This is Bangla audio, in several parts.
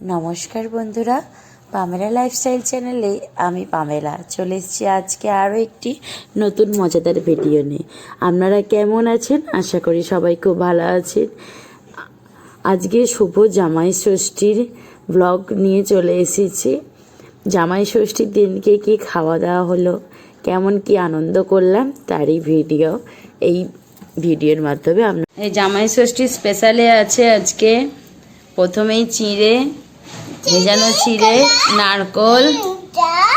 নমস্কার বন্ধুরা পামেলা লাইফস্টাইল চ্যানেলে আমি পামেলা। চলে এসেছি আজকে আরও একটি নতুন মজাদার ভিডিও নিয়ে। আপনারা কেমন আছেন? আশা করি সবাই খুব ভালো আছেন। আজকে শুভ জামাই ষষ্ঠীর ব্লগ নিয়ে চলে এসেছি। জামাই ষষ্ঠীর দিনকে কি খাওয়া দাওয়া হলো, কেমন কি আনন্দ করলাম, তারই ভিডিও এই ভিডিওর মাধ্যমে আপনার এই জামাই ষষ্ঠী স্পেশালে আছে আজকে প্রথমেই চিঁড়ে ভেজানো চিঁড়ে নারকল।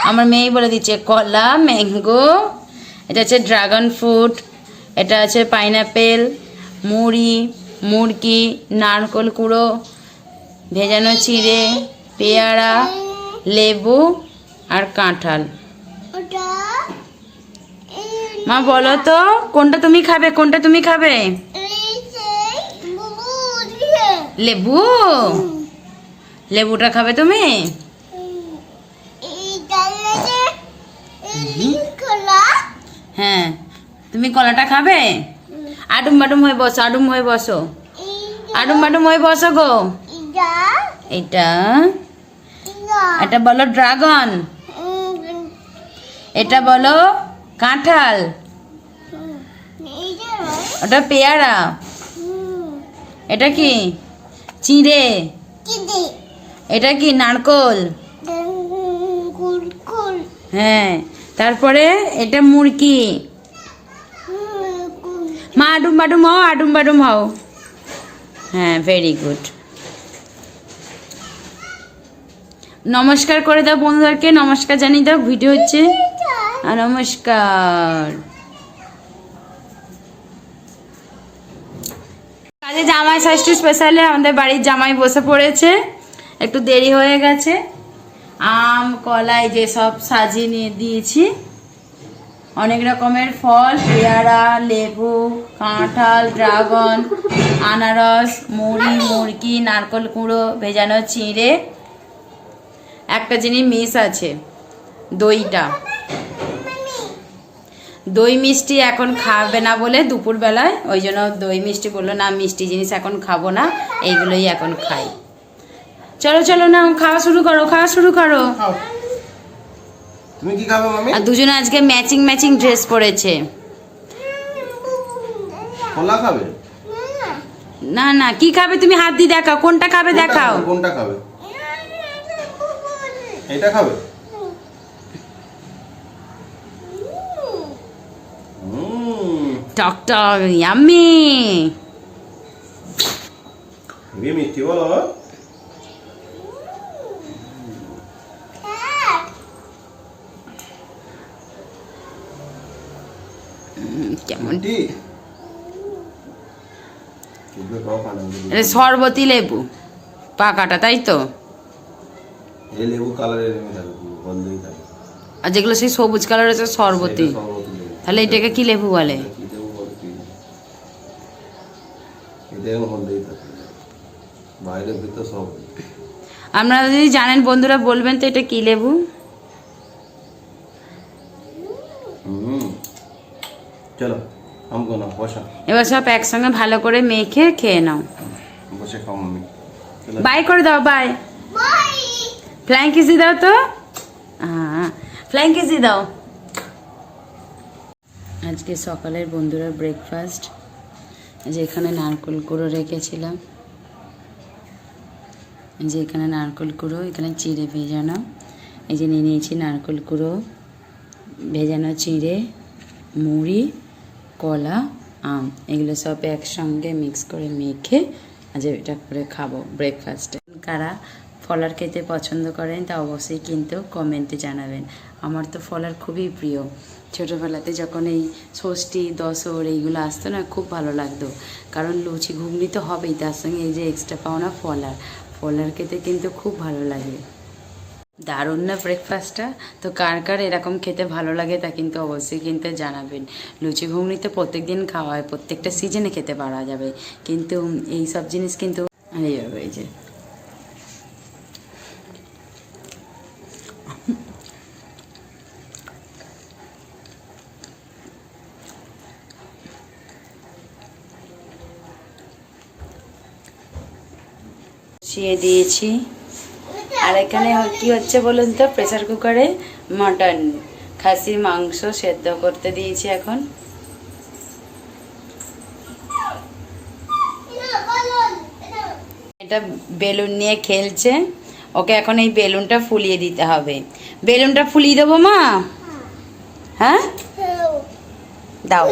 আমার মেয়ে বলে দিচ্ছে কলা ম্যাঙ্গো। এটা হচ্ছে ড্রাগন ফ্রুট এটা আছে পাইনাপেল মুড়ি মুরকি নারকল কুড়ো ভেজানো চিঁড়ে পেয়ারা লেবু আর কাঁঠাল। মা বলো তো কোনটা তুমি খাবে কোনটা তুমি খাবে? লেবু? লেবুটা খাবে তুমি? হ্যাঁ তুমি কলাটা খাবে? আডুম বাডুম হয়ে বসো আডুম হয়ে বসো। আডুম বাডুম হয়ে বসো গো। এটা এটা বলো ড্রাগন। এটা বলো কাঁঠাল। ওটা পেয়ারা। এটা কি? চিঁড়ে। এটা কি নারকল? হ্যাঁ তারপরে এটা মুরকি মা আডুম বাডুম হও আডুম বাডুম হও। হ্যাঁ ভেরি গুড নমস্কার করে দাও বন্ধুদেরকে নমস্কার জানিয়ে দাও ভিডিও হচ্ছে। আর নমস্কার। কাজে জামাই ষষ্ঠী স্পেশালে আমাদের বাড়ির জামাই বসে পড়েছে। একটু দেরি হয়ে গেছে। আম, কলাই যে সব সাজিয়ে নিয়ে দিয়েছি, অনেক রকমের ফল, পেয়ারা, লেবু, কাঁঠাল, ড্রাগন, আনারস, মুড়ি, মুরগি, নারকল কুঁড়ো, ভেজানো চিঁড়ে, একটা জিনিস মিস আছে, দইটা। দই মিষ্টি এখন খাবে না বলে দুপুরবেলায়, ওই জন্য দই মিষ্টি বলল, না, মিষ্টি জিনিস এখন খাব না, এইগুলোই এখন খাই। চলো চলো না খাওয়া শুরু করো খাওয়া শুরু করো। তুমি কি খাবে মামি? আর দুজনে আজকে ম্যাচিং ম্যাচিং ড্রেস পরেছে। কলা খাবে? না না কি খাবে তুমি হাত দিয়ে দেখাও কোনটা খাবে দেখাও। কোনটা খাবে? এটা খাবে? টক টক হেবি মিষ্টি বলো কেমন? সরবতি লেবু পাকাটা তাই তো? আর যেগুলো সেই সবুজ কালার আছে সরবতি। তাহলে এটাকে কি লেবু বলে? আপনারা যদি জানেন বন্ধুরা বলবেন তো এটা কি লেবু? চলো আমকো না বসা। এবার সব একসঙ্গে ভালো করে মেখে খেয়ে নাও। বসে খাও মামি বাই করে দাও বাই। ফ্লাইং কিসি দাও তো। ফ্লাইং কিসি দাও। আজকে সকালের বন্ধুরা ব্রেকফাস্ট যে এখানে নারকল কুড়ো রেখেছিলাম। এই যে এখানে নারকল কুড়ো এখানে চিড়ে ভেজানো। এই যে নিয়ে নিয়েছি নারকল কুড়ো ভেজানো চিড়ে মুড়ি কলা, আম, এগুলো সব একসঙ্গে মিক্স করে মেখে আজ এটা করে খাব ব্রেকফাস্টে কারা ফলার খেতে পছন্দ করেন তা অবশ্যই কিন্তু কমেন্টে জানাবেন। আমার তো ফলার খুবই প্রিয়। ছোটোবেলাতে যখন এই ষষ্ঠী দশর এইগুলো আসতো না, খুব ভালো লাগতো। কারণ লুচি ঘুগনি তো হবেই, তার সঙ্গে এই যে এক্সট্রা পাওনা ফলার। ফলার খেতে কিন্তু খুব ভালো লাগে। দারুণ না ব্রেকফাস্টটা তো কার কার এরকম খেতে ভালো লাগে তা কিন্তু অবশ্যই কিন্তু জানাবেন। লুচি ঘুগনি তো প্রত্যেক দিন খাওয়া হয়, প্রত্যেকটা সিজনে খেতে পারা যাবে। কিন্তু এই সব জিনিস কিন্তু এইভাবে এই যে। দিয়েছি। আর এখানে কি হচ্ছে বলুন তো? প্রেসার কুকারে মটন খাসির মাংস সেদ্ধ করতে দিয়েছি এখন। এটা বেলুন নিয়ে খেলছে। ওকে এখন এই বেলুনটা ফুলিয়ে দিতে হবে। বেলুনটা ফুলিয়ে দেবো মা? হ্যাঁ? দাও।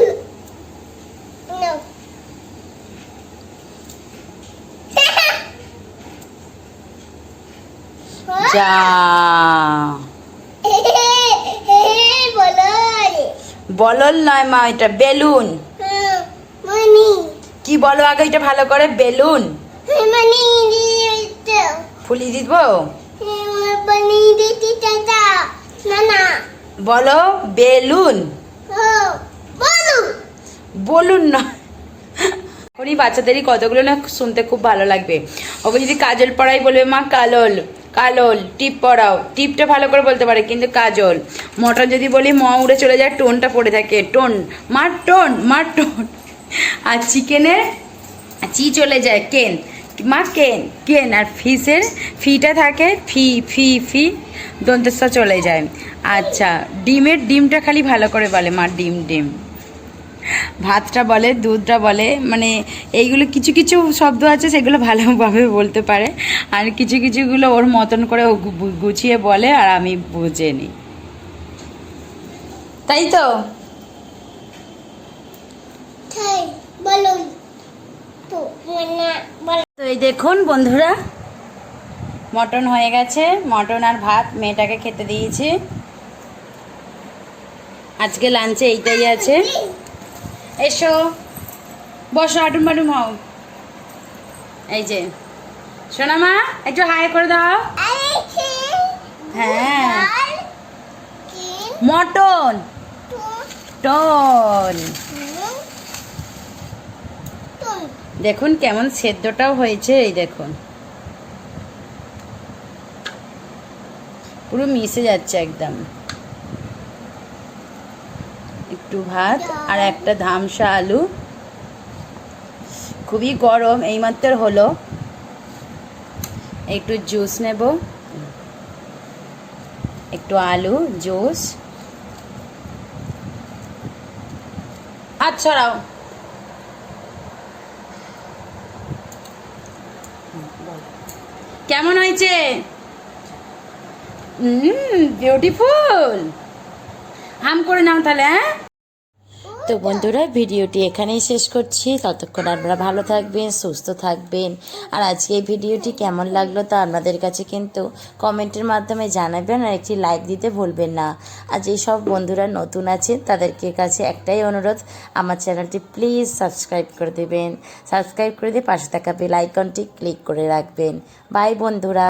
যা। বলল নয় মা, এটা বেলুন। কি বলো আগে, এটা ভালো করে? বেলুন। ফুলিয়ে দিব? বলো, বেলুন। বলুন না। এখনই বাচ্চাদেরই কতগুলো না শুনতে খুব ভালো লাগবে। ওকে যদি কাজল পড়াই বলবে, মা, কালল। কালল, টিপ পড়াও টিপটা ভালো করে বলতে পারে, কিন্তু কাজল। মটন যদি বলি ম উড়ে চলে যায়, টোনটা পড়ে থাকে। টোন, মার টোন মার টোন। আর চিকেনের চি চলে যায়, কেন। মা, কেন কেন। আর ফিসের ফিটা থাকে, ফি ফি ফি দন্তস্ব চলে যায়। আচ্ছা ডিমের ডিমটা খালি ভালো করে বলে মা ডিম ডিম। ভাতটা বলে দুধটা বলে মানে এইগুলো কিছু কিছু শব্দ আছে সেগুলো ভালোভাবে বলতে পারে। আর কিছু কিছুগুলো ওর মতন করে গুছিয়ে বলে আর আমি বুঝে নিই তাই তো? তো এই দেখুন বন্ধুরা মটন হয়ে গেছে। মটন আর ভাত মেয়েটাকে খেতে দিয়েছি। আজকে লাঞ্চে এইটাই আছে। এসো। বসো, আডুম বাটুম হও। এই যে। শোনা মা, একটু হাই করে দাও। হ্যাঁ। মটন। টন। দেখুন কেমন সেদ্ধটাও হয়েছে, এই দেখুন। পুরো মিশে যাচ্ছে একদম। একটু ভাত আর একটা ধামসা আলু। খুবই গরম, এইমাত্র হলো। একটু জুস নেব। একটু আলু, জুস। হাত ছড়াও। কেমন হয়েছে? বিউটিফুল হাম করে নাও তাহলে হ্যাঁ? তো বন্ধুরা, ভিডিওটি এখানেই শেষ করছি। ততক্ষণ আপনারা ভালো থাকবেন, সুস্থ থাকবেন। আর আজকে এই ভিডিওটি কেমন লাগল তা আপনাদের কাছে কিন্তু কমেন্টের মাধ্যমে জানাবেন আর একটি লাইক দিতে ভুলবেন না। আর যেসব বন্ধুরা নতুন আছেন, তাদেরকে কাছে একটাই অনুরোধ, আমার চ্যানেলটি প্লিজ সাবস্ক্রাইব করে দেবেন। সাবস্ক্রাইব করে দিয়ে পাশে থাকা বেল আইকনটি ক্লিক করে রাখবেন। বাই বন্ধুরা।